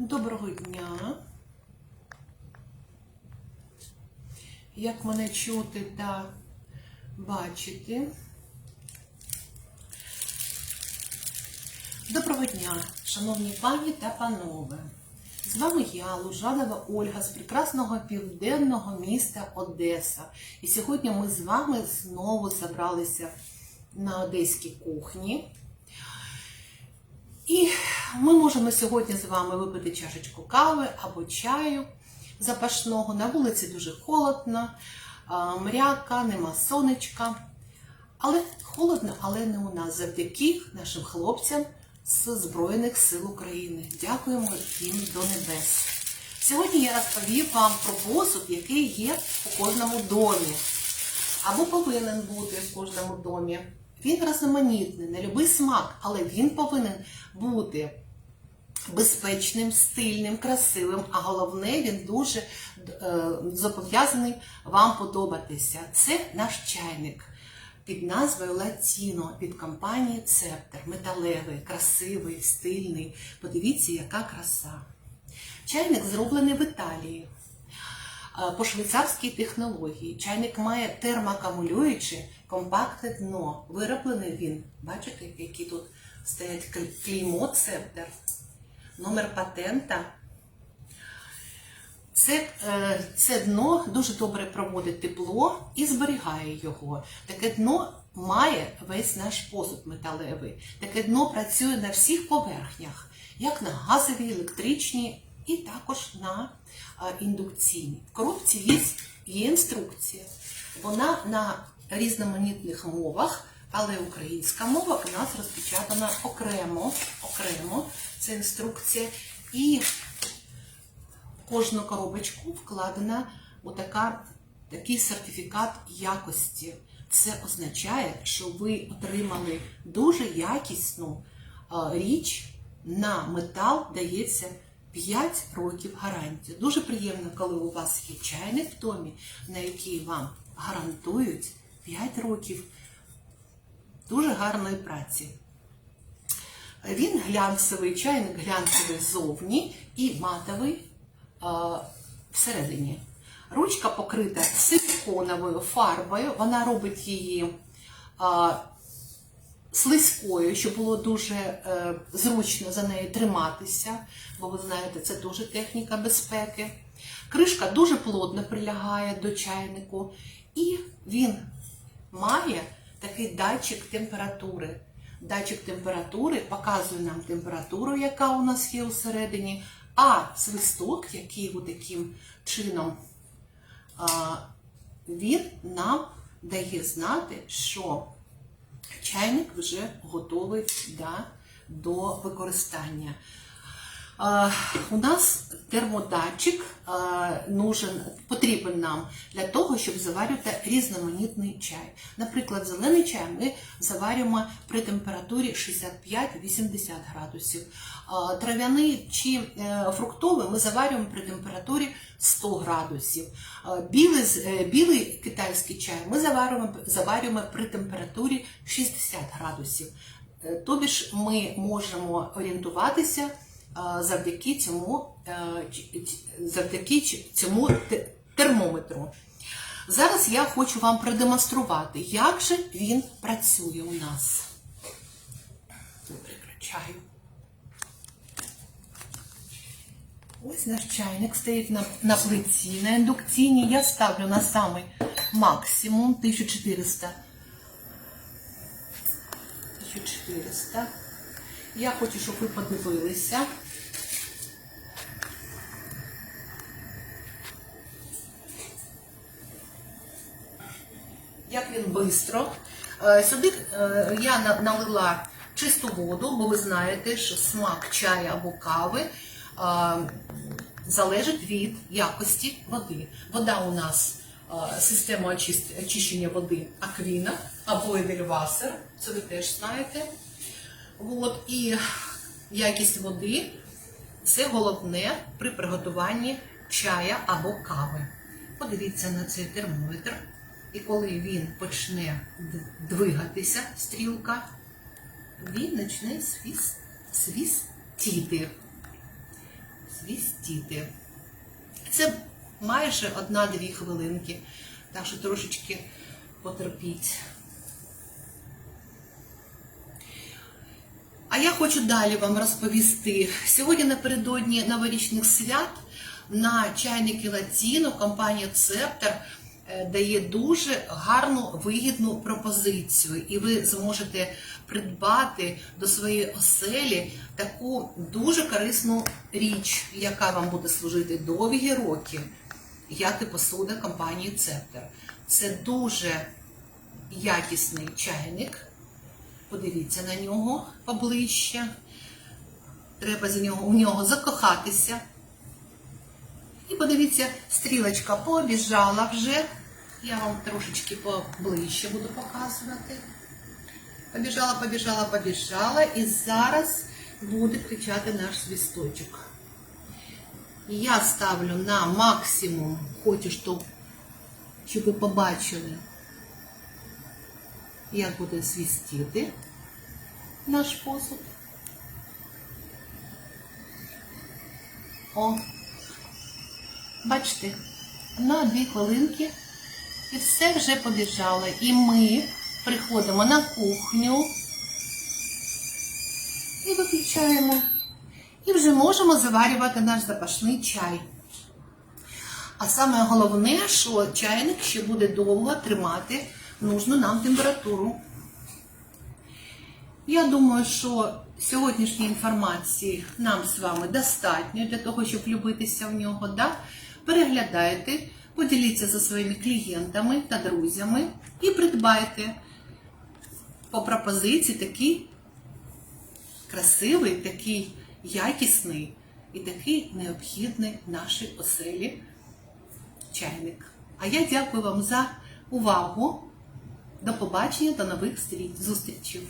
Доброго дня. Як мене чути та бачити? Доброго дня, шановні пані та панове. З вами я, Лужанова Ольга, з прекрасного південного міста Одеса. І сьогодні ми з вами знову зібралися на одеській кухні. І ми можемо сьогодні з вами випити чашечку кави або чаю запашного. На вулиці дуже холодно, мряка, нема сонечка. Але холодно, але не у нас. Завдяки нашим хлопцям з Збройних сил України. Дякуємо їм до небес. Сьогодні я розповім вам про посуд, який є у кожному домі. Або повинен бути в кожному домі. Він різноманітний, на будь-який смак, але він повинен бути безпечним, стильним, красивим, а головне, він дуже е, зобов'язаний вам подобатися. Це наш чайник під назвою Латіно від компанії Цептер. Металевий, красивий, стильний. Подивіться, яка краса. Чайник зроблений в Італії е, по швейцарській технології. Чайник має термоакумулююче компактне дно. Вироблений він. Бачите, які тут стоять клеймо Цептер, номер патента. Це, е, це дно дуже добре проводить тепло і зберігає його. Таке дно має весь наш посуд металевий. Таке дно працює на всіх поверхнях, як на газовій, електричній і також на е, індукційній. В коробці є, є інструкція. Вона на різноманітних мовах, але українська мова у нас розпечатана окремо. окремо. Це інструкція. І в кожну коробочку вкладена отака, такий сертифікат якості. Це означає, що ви отримали дуже якісну річ на метал дається 5 років гарантії. Дуже приємно, коли у вас є чайник в домі, на який вам гарантують 5 років дуже гарної праці. Він глянцевий, чайник глянцевий ззовні і матовий а, всередині. Ручка покрита силиконовою фарбою, вона робить її а, слизькою, щоб було дуже е, зручно за нею триматися, бо ви знаєте, це дуже техніка безпеки. Кришка дуже плотно прилягає до чайнику, і він має такий датчик температури. Датчик температури показує нам температуру, яка у нас є всередині, а свисток, який от таким чином він нам дає знати, що чайник вже готовий до використання. У нас термодатчик нужен, потрібен нам для того, щоб заварювати різноманітний чай. Наприклад, зелений чай ми заварюємо при температурі 65-80 градусів. Трав'яний чи е, фруктовий ми заварюємо при температурі 100 градусів. Білий, е, білий китайський чай ми заварюємо, заварюємо при температурі 60 градусів. Тобі ж ми можемо орієнтуватися завдяки цьому, е, завдяки цьому термометру. Зараз я хочу вам продемонструвати, як же він працює у нас. Переключаю. Ось наш чайник стоїть на, на плиті, на індукційній. Я ставлю на самий максимум 1400. 1400. Я хочу, щоб ви подивилися. Як він швидко. Сюди е, я налила чисту воду, бо ви знаєте, що смак чаю або кави е, залежить від якості води. Вода у нас е, система очищення води Аквіна або Едельвасер, це ви теж знаєте. От, і якість води це головне при приготуванні чая або кави. Подивіться на цей термометр. І коли він почне двигатися, стрілка, він почне свіс, свістіти. свістіти. Це майже одна-дві хвилинки, так що трошечки потерпіть. А я хочу далі вам розповісти. Сьогодні напередодні новорічних свят на чайники Латіно компанія Цептер дає дуже гарну вигідну пропозицію, і ви зможете придбати до своєї оселі таку дуже корисну річ, яка вам буде служити довгі роки, як і посуда компанії Цептер. Це дуже якісний чайник. Подивіться на нього поближче. Треба за нього, у нього закохатися. І подивіться, стрілочка побіжала вже. Я вам трошечки поближче буду показувати. Побіжала, побіжала, побіжала. І зараз буде кричати наш свісточок. Я ставлю на максимум, хочу, щоб, щоб ви побачили, як буде свістіти наш посуд. О, Бачите, на дві хвилинки і все вже побіжало. І ми приходимо на кухню і виключаємо. І вже можемо заварювати наш запашний чай. А саме головне, що чайник ще буде довго тримати нужну нам температуру. Я думаю, що сьогоднішньої інформації нам з вами достатньо для того, щоб влюбитися в нього. Да? Переглядайте, поділіться зі своїми клієнтами та друзями і придбайте по пропозиції такий красивий, такий якісний і такий необхідний нашій оселі чайник. А я дякую вам за увагу. До побачення, до нових зустрічей.